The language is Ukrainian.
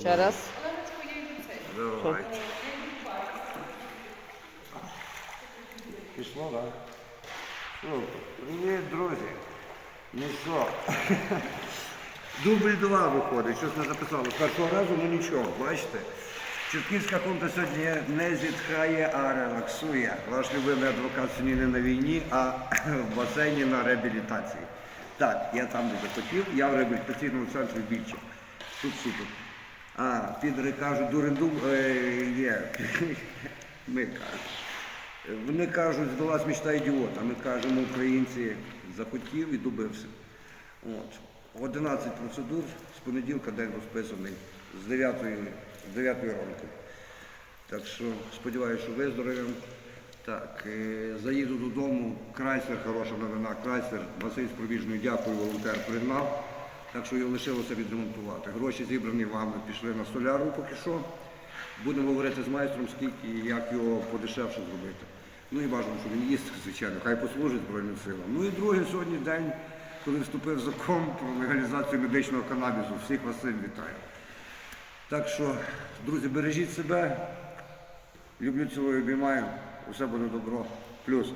Ще раз. Давай. Пішло, так? Привіт, друзі. Ну що? Дубль два виходить, щось не записало. Першого разу, ну нічого, бачите? Чортківська конта сьогодні не зітхає, а релаксує. Ваш любимий адвокат сьогодні не на війні, а в басейні на реабілітації. Так, я там не захотів, я в реабілітаційному центрі більше. Тут супер. А, підери кажуть, дурендум е, є. Ми кажемо. Вони кажуть, здалась мечта ідіота. Ми кажемо, українці захотів і добився. От. 11 процедур з понеділка день розписаний з 9, з 9 ранку. Так що сподіваюся, що виздоровим. Так, е, заїду додому. Крайслер, хороша новина. Крайслер, Василь з Пробіжною, дякую, волонтер пригнав. Так що його лишилося відремонтувати. Гроші зібрані вами пішли на соляру поки що. Будемо говорити з майстром, скільки і як його подешевше зробити. Ну і бажано, що він їсть, звичайно, хай послужить Збройним силам. Ну і другий сьогодні день, коли вступив закон про легалізацію медичного канабісу. Всіх вас цим вітаю. Так що, друзі, бережіть себе. Люблю цілою обіймаю. Усе буде добро. Плюс.